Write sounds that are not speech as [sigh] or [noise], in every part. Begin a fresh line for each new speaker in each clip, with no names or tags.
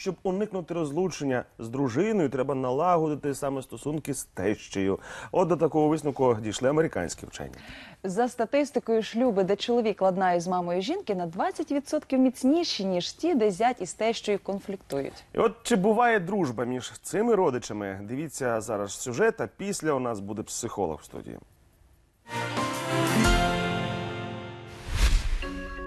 Щоб уникнути розлучення з дружиною, треба налагодити саме стосунки з тещею. От до такого висновку дійшли американські вчені.
За статистикою, шлюби, де чоловік ладнає з мамою жінки, на 20% міцніші, ніж ті, де зять із тещою конфліктують.
І от чи буває дружба між цими родичами? Дивіться зараз сюжет, а після у нас буде психолог в студії.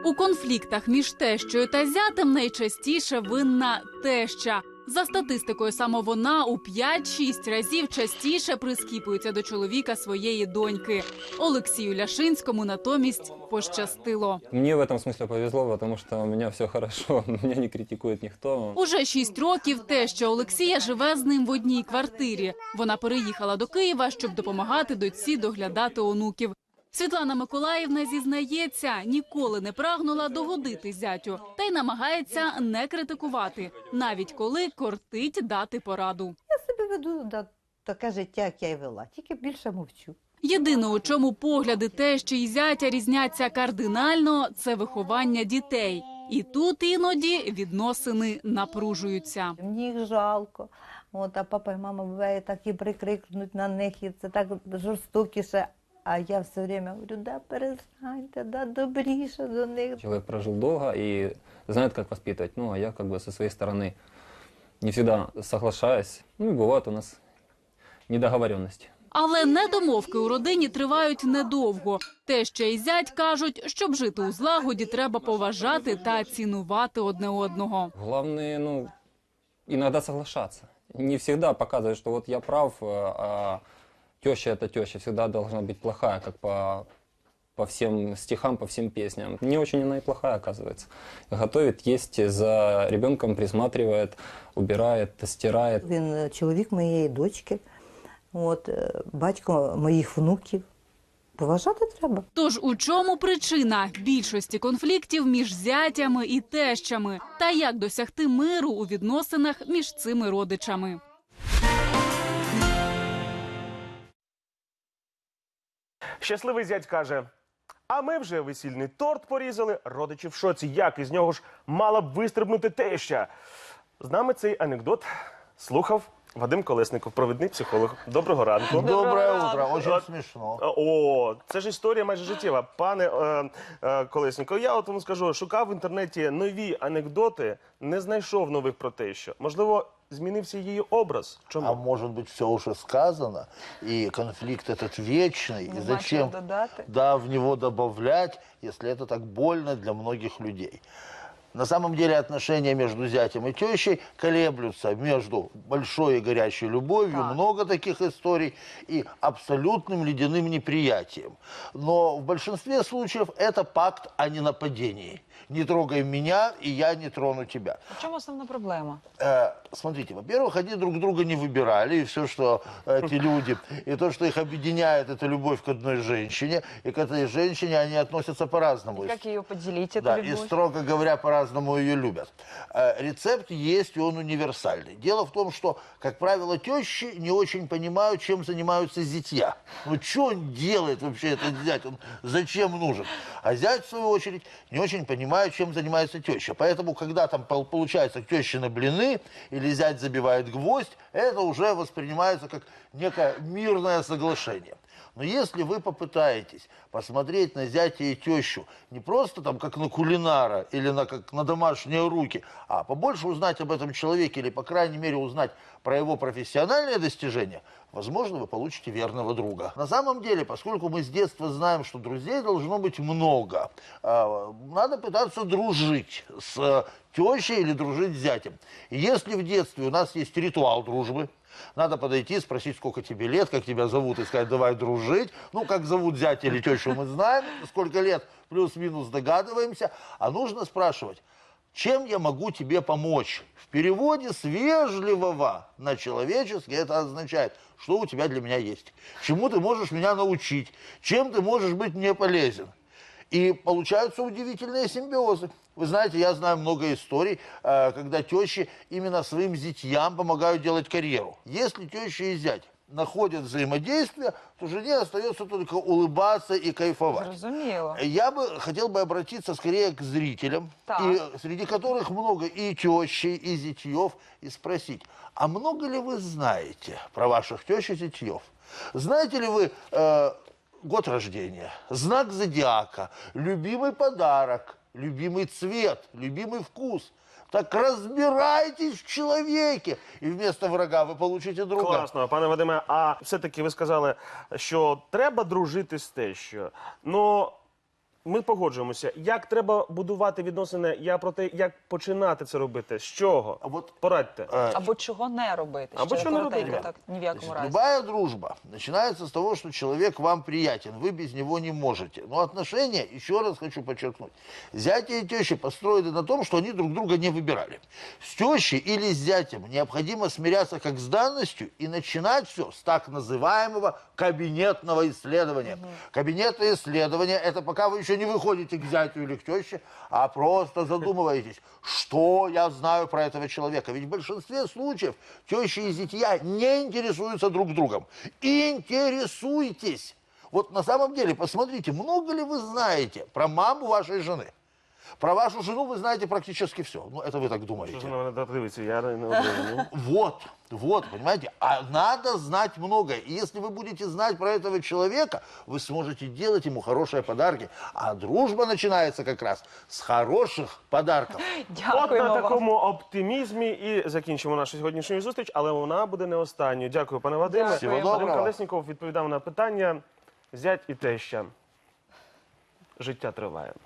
У конфліктах між тещою та зятем найчастіше винна теща. За статистикою, саме вона у 5-6 разів частіше прискіпується до чоловіка своєї доньки. Олексію Ляшинському натомість пощастило.
Мне в этом смысле повезло, потому что у меня все хорошо, [laughs] меня не критикует никто.
Уже шість років теща Олексія живе з ним в одній квартирі. Вона переїхала до Києва, щоб допомагати дочці доглядати онуків. Світлана Миколаївна зізнається, ніколи не прагнула догодити зятю та й намагається не критикувати, навіть коли кортить дати пораду.
Я себе веду да, таке життя, як я й вела, тільки більше мовчу.
Єдине, у чому погляди тещі і зятя різняться кардинально, це виховання дітей. І тут іноді відносини напружуються.
Мені їх жалко. От, а папа і мама буває так і прикрикнуть на них, і це так жорстокіше. А я все время говорю, да перестаньте, да добріше до них.
Человек прожил долго и знает, как воспитывать. Ну, а я как бы со своей стороны не всегда соглашаюсь. Ну, и бывают у нас недоговоренности.
Але недомовки у родині тривають недовго. Теща і зять кажуть, щоб жити у злагоді, треба поважати та цінувати одне одного.
Главное, ну, иногда соглашаться. Не всегда показывать, что вот я прав, э, а теща это теща всегда должна быть плохая, как по, по всем стихам, по всем песням. Не очень она и плохая, оказывается. Готовит, есть, за ребенком присматривает, убирает, стирает.
Він е, чоловік моєї дочки, от, е, батько моїх внуків. Поважати треба.
Тож у чому причина більшості конфліктів між зятями і тещами, та як досягти миру у відносинах між цими родичами?
Щасливий зять каже: А ми вже весільний торт порізали. Родичі в шоці. Як із нього ж мала б вистрибнути теща? З нами цей анекдот слухав Вадим Колесников, провідний психолог. Доброго ранку.
Доброе утро, очень
Вот.
смешно.
О, це ж історія майже життєва. Пане е, е, Колесніков, я от вам скажу, шукав в інтернеті нові анекдоти, не знайшов нових про те, що можливо змінився її образ. Чому?
А может быть, все уже сказано, и конфликт этот вечный, и
Нема
зачем
чого додати.
да, в него добавлять, если это так больно для многих людей. На самом деле отношения между зятем и тещей колеблются между большой и горячей любовью,
Так.
много таких историй, и абсолютным ледяным неприятием. Но в большинстве случаев это пакт о ненападении. Не трогай меня, и я не трону тебя.
В чому основна проблема?
Э, смотрите, во-первых, они друг друга не выбирали, и все, что эти люди, и то, что их объединяет, это любовь к одной женщине, и к этой женщине они относятся по-разному.
Як її поділити,
Да,
эту
и
любов?
строго говоря, по-разному ее любят. Э, Рецепт есть, и он универсальный. Дело в том, что, как правило, тещи не очень понимают, чем занимаются зятья. Ну, что он делает вообще, этот зять? Он зачем нужен? А зять, в свою очередь, не очень понимает, чем занимается теща. Поэтому, когда там пол- получается к тещины блины или зять забивает гвоздь, это уже воспринимается как некое мирное соглашение. Но если вы попытаетесь посмотреть на зятя и тещу не просто там как на кулинара или на, как на домашние руки, а побольше узнать об этом человеке или, по крайней мере, узнать про его профессиональные достижения, возможно, вы получите верного друга. На самом деле, поскольку мы с детства знаем, что друзей должно быть много, э, надо пытаться дружить с тещей или дружить с зятем. Если в детстве у нас есть ритуал дружбы, надо подойти, спросить, сколько тебе лет, как тебя зовут, и сказать, давай дружить. Ну, как зовут зятя или тещу, мы знаем, сколько лет, плюс-минус догадываемся. А нужно спрашивать, чем я могу тебе помочь? В переводе с вежливого на человеческий это означает, что у тебя для меня есть. Чему ты можешь меня научить? Чем ты можешь быть мне полезен? И получаются удивительные симбиозы. Вы знаете, я знаю много историй, э, когда тещи именно своим зятьям помогают делать карьеру. Если теща и зять находят взаимодействие, то жене остается только улыбаться и кайфовать.
Зрозуміло.
Я бы хотел бы обратиться скорее к зрителям,
Так.
и, среди которых много и тещи, и зятьев, и спросить, а много ли вы знаете про ваших тещ и зятьев? Знаете ли вы э, год рождения, знак зодиака, любимый подарок, любимый цвет, любимый вкус? Так разбирайтесь в человеке, и вместо врага вы получите друга.
Класно, пане Вадиме. А все-таки ви сказали, що треба дружити з тещою. Ну ми погоджуємося. Як треба будувати відносини? Я про те, як починати це робити. З чого?
А от,
Порадьте.
Е,
Або чого не робити.
Або
Ще
чого не
коротенько,
робити.
так, ні в якому
Значит,
разі.
любая дружба начинается с того, что человек вам приятен, вы без него не можете. Но отношения, еще раз хочу подчеркнуть, зятя и теща построены на том, что они друг друга не выбирали. С тещей или с зятем необходимо смиряться как с данностью и начинать все с так называемого кабинетного исследования. Кабинетное исследование – это пока вы еще не выходите к зятю или к теще, а просто задумываетесь, что я знаю про этого человека. Ведь в большинстве случаев тещи и зятья не интересуются друг другом. Интересуйтесь! Вот на самом деле, посмотрите, много ли вы знаете про маму вашей жены? Про вашу жену вы знаете практически все. Ну, это вы так думаете.
Що ж на мене дивиться? Я не не розумію.
Вот, вот, понимаете? А надо знать многое. И если вы будете знать про этого человека, вы сможете делать ему хорошие подарки. А дружба начинается как раз с хороших подарков. [laughs]
От
Дякуємо
на
вам.
такому оптимізмі і закінчимо нашу сьогоднішню зустріч, але вона буде не останньою. Дякую, пане Вадиме.
Дякую.
Всього
Вадим
доброго.
Колесніков відповідав на питання. Зять і теща. Життя триває.